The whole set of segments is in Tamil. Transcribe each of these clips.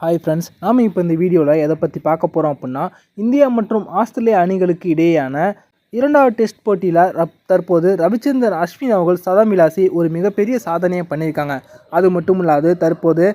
ஹாய் ஃப்ரெண்ட்ஸ் நாம் இப்போ இந்த வீடியோவில் எதை பற்றி பார்க்க போகிறோம் அப்படின்னா இந்தியா மற்றும் ஆஸ்திரேலியா அணிகளுக்கு இடையேயான இரண்டாவது டெஸ்ட் போட்டியில் ரப் தற்போது ரவிச்சந்திரன் அஸ்வின் அவர்கள் சதம் விளாசி ஒரு மிகப்பெரிய சாதனையை பண்ணியிருக்காங்க. அது மட்டும் இல்லாது தற்போது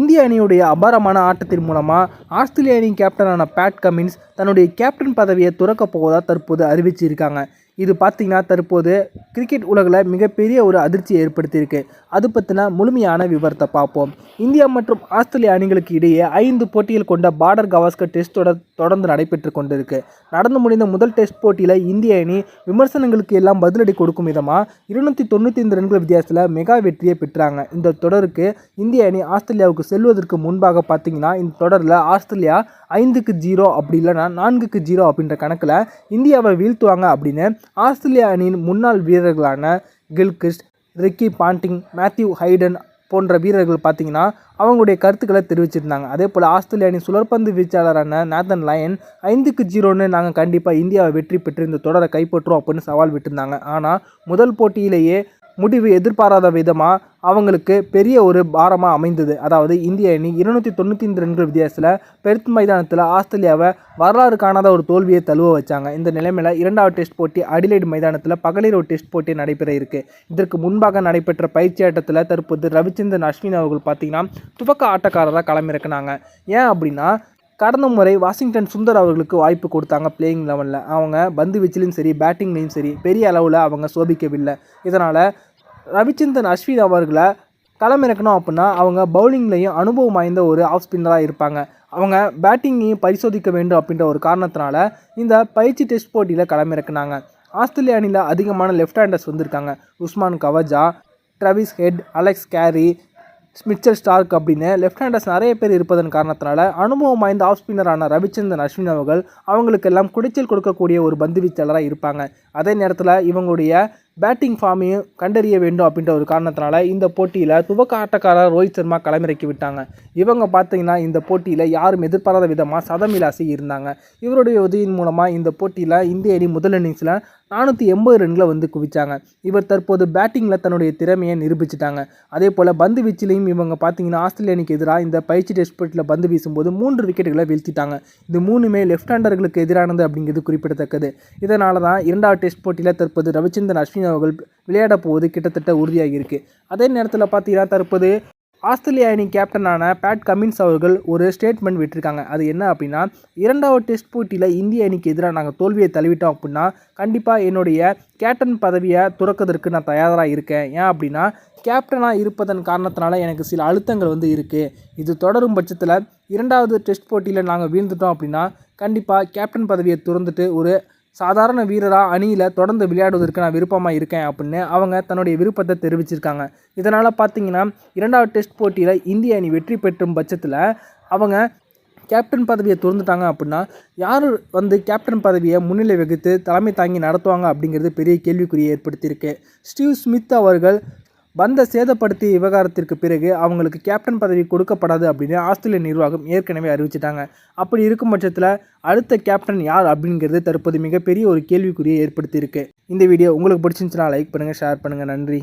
இந்திய அணியுடைய அபாரமான ஆட்டத்தின் மூலமாக ஆஸ்திரேலிய அணி கேப்டனான பேட் கமின்ஸ் தன்னுடைய கேப்டன் பதவியை துறக்கப் போவதாக தற்போது அறிவிச்சிருக்காங்க. இது பார்த்திங்கன்னா தற்போது கிரிக்கெட் உலகில் மிகப்பெரிய ஒரு அதிர்ச்சியை ஏற்படுத்தியிருக்கு. அது பற்றின முழுமையான விவரத்தை பார்ப்போம். இந்தியா மற்றும் ஆஸ்திரேலிய அணிகளுக்கு இடையே ஐந்து போட்டிகள் கொண்ட பார்டர் கவாஸ்கர் டெஸ்ட் தொடர் தொடர்ந்து நடைபெற்று கொண்டிருக்கு. நடந்து முடிந்த முதல் டெஸ்ட் போட்டியில் இந்திய அணி விமர்சனங்களுக்கு எல்லாம் பதிலடி கொடுக்கும் விதமாக இருநூற்றி தொண்ணூற்றி ஐந்து ரன்கள் வித்தியாசத்தில் மெகா வெற்றியை பெற்றாங்க. இந்த தொடருக்கு இந்திய அணி ஆஸ்திரேலியாவுக்கு செல்வதற்கு முன்பாக பார்த்தீங்கன்னா இந்த தொடரில் ஆஸ்திரேலியா ஐந்துக்கு ஜீரோ அப்படி இல்லைன்னா நான்குக்கு ஜீரோ அப்படின்ற கணக்கில் இந்தியாவை வீழ்த்துவாங்க அப்படின்னு ஆஸ்திரேலியா அணியின் முன்னாள் வீரர்களான Gilchrist Ricky Ponting Matthew Hayden போன்ற வீரர்கள் பார்த்தீங்கன்னா அவங்களுடைய கருத்துக்களை தெரிவிச்சிருந்தாங்க. அதே போல் ஆஸ்திரேலிய அணி சுழற்பந்து வீச்சாளரான நேத்தன் லயன் ஐந்துக்கு ஜீரோன்னு நாங்கள் கண்டிப்பாக இந்தியாவை வெற்றி பெற்று இந்த தொடரை கைப்பற்றுவோம் அப்படின்னு சவால் விட்டுருந்தாங்க. ஆனால் முதல் போட்டியிலேயே முடிவு எதிர்பாராத விதமாக அவங்களுக்கு பெரிய ஒரு பாரமாக அமைந்தது. அதாவது இந்திய அணி இருநூற்றி தொண்ணூற்றி ஐந்து ரன்கள் வித்தியாசத்தில் பெருத் மைதானத்தில் ஆஸ்திரேலியாவை வரலாறு காணாத ஒரு தோல்வியை தழுவ வச்சாங்க. இந்த நிலைமையில் இரண்டாவது டெஸ்ட் போட்டி அடிலைடு மைதானத்தில் பகலிரவு டெஸ்ட் போட்டி நடைபெற இருக்குது இதற்கு முன்பாக நடைபெற்ற பயிற்சி ஆட்டத்தில் தற்போது ரவிச்சந்திரன் அஸ்வின் அவர்கள் பார்த்திங்கன்னா துவக்க ஆட்டக்காரராக களமிறக்குனாங்க. ஏன் அப்படின்னா கடந்த முறை வாஷிங்டன் சுந்தர் அவர்களுக்கு வாய்ப்பு கொடுத்தாங்க பிளேயிங் லெவனில் அவங்க பந்து வீச்சிலையும் சரி பேட்டிங்லேயும் சரி பெரிய அளவில் அவங்க சோபிக்கவில்லை. இதனால் ரவிச்சந்திரன் அஸ்வின் அவர்களை களமிறக்கணும் அப்படின்னா அவங்க பவுலிங்லேயும் அனுபவம் வாய்ந்த ஒரு ஆஃப் ஸ்பின்னராக இருப்பாங்க. அவங்க பேட்டிங்கையும் பரிசோதிக்க வேண்டும் அப்படின்ற ஒரு காரணத்தினால இந்த பயிற்சி டெஸ்ட் போட்டியில் களமிறக்குனாங்க ஆஸ்திரேலிய அணியில் அதிகமான லெஃப்ட் ஹேண்டர்ஸ் வந்திருக்காங்க. Usman Khawaja Travis Head Alex Carey Mitchell Starc அப்படின்னு லெஃப்ட் ஹேண்டர்ஸ் நிறைய பேர் இருப்பதன் காரணத்தினால அனுபவம் வாய்ந்த ஆஃப் ஸ்பின்னரான ரவிச்சந்திரன் அஸ்வின் அவர்கள் அவங்களுக்கெல்லாம் குடிச்சல் கொடுக்கக்கூடிய ஒரு பந்து வீச்சாளராக இருப்பாங்க. அதே நேரத்தில் இவங்களுடைய பேட்டிங் ஃபார்மையும் கண்டறிய வேண்டும் அப்படின்ற ஒரு காரணத்தினால இந்த போட்டியில் துவக்க ஆட்டக்காரர் ரோஹித் சர்மா களமிறக்கி விட்டாங்க. இவங்க பார்த்தீங்கன்னா இந்த போட்டியில் யாரும் எதிர்பாராத விதமாக சதமிலாசி இருந்தாங்க. இவருடைய உதவியின் மூலமாக இந்த போட்டியில் இந்திய அணி முதல் இன்னிங்ஸில் நானூற்றி எண்பது ரன்களை வந்து குவிச்சாங்க. இவர் தற்போது பேட்டிங்கில் தன்னுடைய திறமையை நிரூபிச்சிட்டாங்க. அதே போல் பந்து வீச்சிலையும் இவங்க பார்த்தீங்கன்னா ஆஸ்திரேலிய அணிக்கு எதிராக இந்த பயிற்சி டெஸ்ட் போட்டியில் பந்து வீசும்போது மூன்று விக்கெட்டுகளை வீழ்த்திட்டாங்க. இது மூணுமே லெஃப்ட் ஹேண்டர்களுக்கு எதிரானது அப்படிங்கிறது குறிப்பிடத்தக்கது. இதனால தான் இரண்டாவது டெஸ்ட் போட்டியில் தற்போது ரவிச்சந்திரன் அஸ்வின் அவர்கள் விளையாட போவது கிட்டத்தட்ட உறுதியாகியிருக்கு அதே நேரத்தில் பார்த்தீங்கன்னா தற்போது ஆஸ்திரேலிய அணி கேப்டனான பேட் கமின்ஸ் அவர்கள் ஒரு ஸ்டேட்மெண்ட் விட்டுருக்காங்க. அது என்ன அப்படின்னா இரண்டாவது டெஸ்ட் போட்டியில் இந்திய அணிக்கு எதிராக நாங்கள் தோல்வியை தழுவிட்டோம் அப்படின்னா கண்டிப்பாக என்னுடைய கேப்டன் பதவியை துறக்கிறதுக்கு நான் தயாராக இருக்கேன். ஏன் அப்படின்னா கேப்டனாக இருப்பதன் காரணத்தினால எனக்கு சில அழுத்தங்கள் வந்து இருக்குது இது தொடரும் பட்சத்தில் இரண்டாவது டெஸ்ட் போட்டியில் நாங்கள் வீழ்ந்துட்டோம் அப்படின்னா கண்டிப்பாக கேப்டன் பதவியை துறந்துட்டு ஒரு சாதாரண வீரராக அணியில் தொடர்ந்து விளையாடுவதற்கு நான் விருப்பமாக இருக்கேன் அப்படின்னு அவங்க தன்னுடைய விருப்பத்தை தெரிவிச்சிருக்காங்க. இதனால் பார்த்தீங்கன்னா இரண்டாவது டெஸ்ட் போட்டியில் இந்திய அணி வெற்றி பெற்றும் பட்சத்தில் அவங்க கேப்டன் பதவியை திறந்துட்டாங்க அப்படின்னா யார் வந்து கேப்டன் பதவியை முன்னிலை வகித்து தலைமை தாங்கி நடத்துவாங்க அப்படிங்கிறது பெரிய கேள்விக்குறியை ஏற்படுத்தியிருக்கு. ஸ்டீவ் ஸ்மித் அவர்கள் பந்த சேதப்படுத்திய விவகாரத்திற்கு பிறகு அவங்களுக்கு கேப்டன் பதவி கொடுக்கப்படாது அப்படின்னு ஆஸ்திரேலிய நிர்வாகம் ஏற்கனவே அறிவிச்சிட்டாங்க. அப்படி இருக்கும் பட்சத்தில் அடுத்த கேப்டன் யார் அப்படிங்கிறது தற்போது மிகப்பெரிய ஒரு கேள்விக்குறியை ஏற்படுத்தியிருக்கு. இந்த வீடியோ உங்களுக்கு பிடிச்சிருந்துச்சுன்னா லைக் பண்ணுங்கள் ஷேர் பண்ணுங்கள் நன்றி.